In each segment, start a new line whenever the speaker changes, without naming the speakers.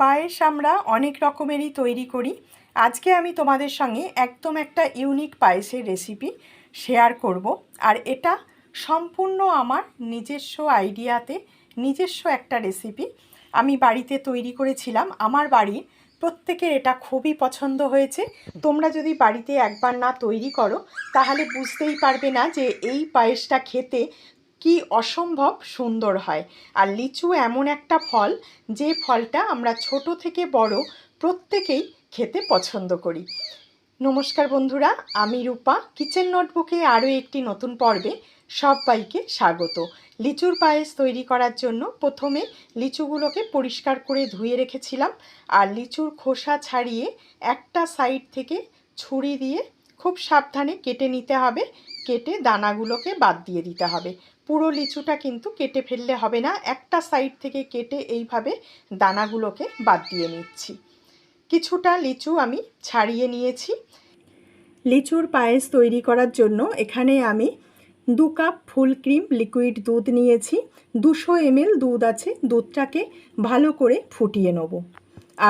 পায়েস আমরা অনেক রকমেরই তৈরি করি। আজকে আমি তোমাদের সঙ্গে একদম একটা ইউনিক পায়েসের রেসিপি শেয়ার করব। আর এটা সম্পূর্ণ আমার নিজস্ব আইডিয়াতে নিজস্ব একটা রেসিপি আমি বাড়িতে তৈরি করেছিলাম। আমার বাড়ির প্রত্যেকের এটা খুবই পছন্দ হয়েছে। তোমরা যদি বাড়িতে একবার না তৈরি করো, তাহলে বুঝতেই পারবে না যে এই পায়েসটা খেতে কি অসম্ভব সুন্দর হয়। আর লিচু এমন একটা ফল, যে ফলটা আমরা ছোট থেকে বড় প্রত্যেকেই খেতে পছন্দ করি। নমস্কার বন্ধুরা, আমি রূপা। কিচেন নোটবুকে আরও একটি নতুন পর্বে সবাইকে স্বাগত। লিচুর পায়েস তৈরি করার জন্য প্রথমে লিচুগুলোকে পরিষ্কার করে ধুয়ে রেখেছিলাম। আর লিচুর খোসা ছাড়িয়ে একটা সাইড থেকে ছুরি দিয়ে খুব সাবধানে কেটে নিতে হবে। কেটে দানাগুলোকে বাদ দিয়ে দিতে হবে। পুরো লিচুটা কিন্তু কেটে ফেললে হবে না। একটা সাইড থেকে কেটে এইভাবে দানাগুলোকে বাদ দিয়ে নিচ্ছি। কিছুটা লিচু আমি ছাড়িয়ে নিয়েছি। লিচুর পায়েস তৈরি করার জন্য এখানে আমি দু কাপ ফুল ক্রিম লিকুইড দুধ নিয়েছি। দুশো এমএল দুধ আছে। দুধটাকে ভালো করে ফুটিয়ে নেব।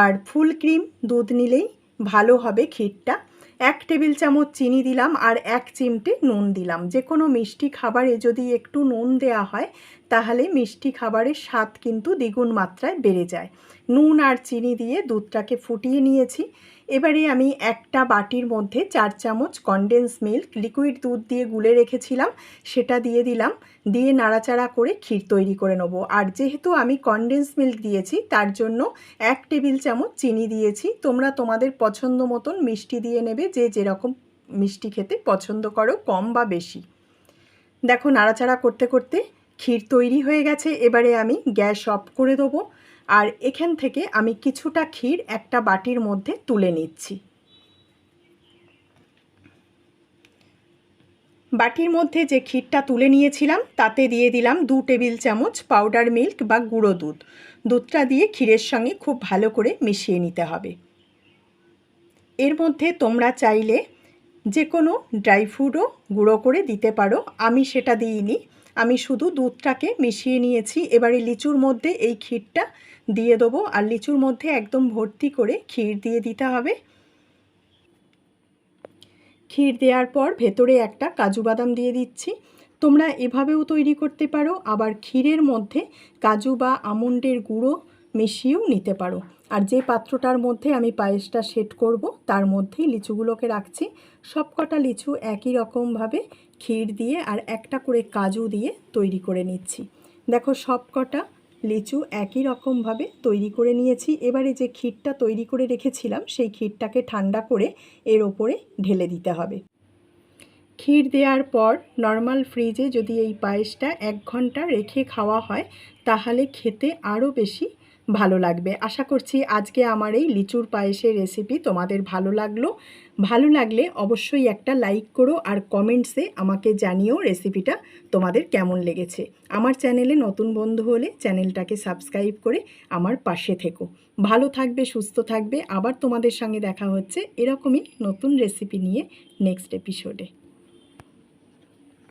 আর ফুল ক্রিম দুধ নিলেই ভালো হবে ক্ষীরটা। এক টেবিল চামচ চিনি দিলাম আর এক চিমটে নুন দিলাম। যে কোনো মিষ্টি খাবারে যদি একটু নুন দেয়া হয়, তাহলে মিষ্টি খাবারের স্বাদ কিন্তু দ্বিগুণ মাত্রায় বেড়ে যায়। নুন আর চিনি দিয়ে দুধটাকে ফুটিয়ে নিয়েছি। এবারে আমি একটা বাটির মধ্যে চার চামচ কনডেন্স মিল্ক লিকুইড দুধ দিয়ে গুলে রেখেছিলাম, সেটা দিয়ে দিলাম, দিয়ে নাড়াচাড়া করে ক্ষীর তৈরি করে নেব। আর যেহেতু আমি কনডেন্স মিল্ক দিয়েছি, তার জন্য এক টেবিল চামচ চিনি দিয়েছি। তোমরা তোমাদের পছন্দ মতন মিষ্টি দিয়ে নেবে, যে যেরকম মিষ্টি খেতে পছন্দ করো, কম বা বেশি। দেখো, নাড়াচাড়া করতে করতে ক্ষীর তৈরি হয়ে গেছে। এবারে আমি গ্যাস অফ করে দেবো। আর এখান থেকে আমি কিছুটা ক্ষীর একটা বাটির মধ্যে তুলে নিচ্ছি। বাটির মধ্যে যে ক্ষীরটা তুলে নিয়েছিলাম, তাতে দিয়ে দিলাম দু টেবিল চামচ পাউডার মিল্ক বা গুঁড়ো দুধ। দুধটা দিয়ে ক্ষীরের সঙ্গে খুব ভালো করে মিশিয়ে নিতে হবে। এর মধ্যে তোমরা চাইলে যে কোনো ড্রাই ফ্রুটও গুঁড়ো করে দিতে পারো। আমি সেটা দিইনি। আমি শুধু দুধটাকে মিশিয়ে নিয়েছি। এবারে লিচুর মধ্যে এই ক্ষীরটা দিয়ে দেবো। আর লিচুর মধ্যে একদম ভর্তি করে ক্ষীর দিয়ে দিতে হবে। ক্ষীর দেওয়ার পর ভেতরে একটা কাজু বাদাম দিয়ে দিচ্ছি। তোমরা এভাবেও তৈরি করতে পারো। আবার ক্ষীরের মধ্যে কাজু বা আমন্ডের গুঁড়ো মিশিয়েও নিতে পারো। আর যে পাত্রটার মধ্যে আমি পায়েসটা সেট করব, তার মধ্যেই লিচুগুলোকে রাখছি। সব কটা লিচু একই রকমভাবে ক্ষীর দিয়ে আর একটা করে কাজু দিয়ে তৈরি করে নিচ্ছি। দেখো সব কটা লিচু একই রকমভাবে তৈরি করে নিয়েছি। এবারে যে ক্ষীরটা তৈরি করে রেখেছিলাম, সেই ক্ষীরটাকে ঠান্ডা করে এর ওপরে ঢেলে দিতে হবে। ক্ষীর দেওয়ার পর নর্মাল ফ্রিজে যদি এই পায়েসটা এক ঘণ্টা রেখে খাওয়া হয়, তাহলে খেতে আরও বেশি ভালো লাগবে। আশা করছি আজকে আমার এই লিচুর পায়েসের রেসিপি তোমাদের ভালো লাগল। ভালো লাগলে অবশ্যই একটা লাইক করো আর কমেন্টসে আমাকে জানিও রেসিপিটা তোমাদের কেমন লেগেছে। আমার চ্যানেলে নতুন বন্ধু হলে চ্যানেলটাকে সাবস্ক্রাইব করে আমার পাশে থেকো। ভালো থাকবে, সুস্থ থাকবে। আবার তোমাদের সঙ্গে দেখা হচ্ছে এরকমই নতুন রেসিপি নিয়ে নেক্সট এপিসোডে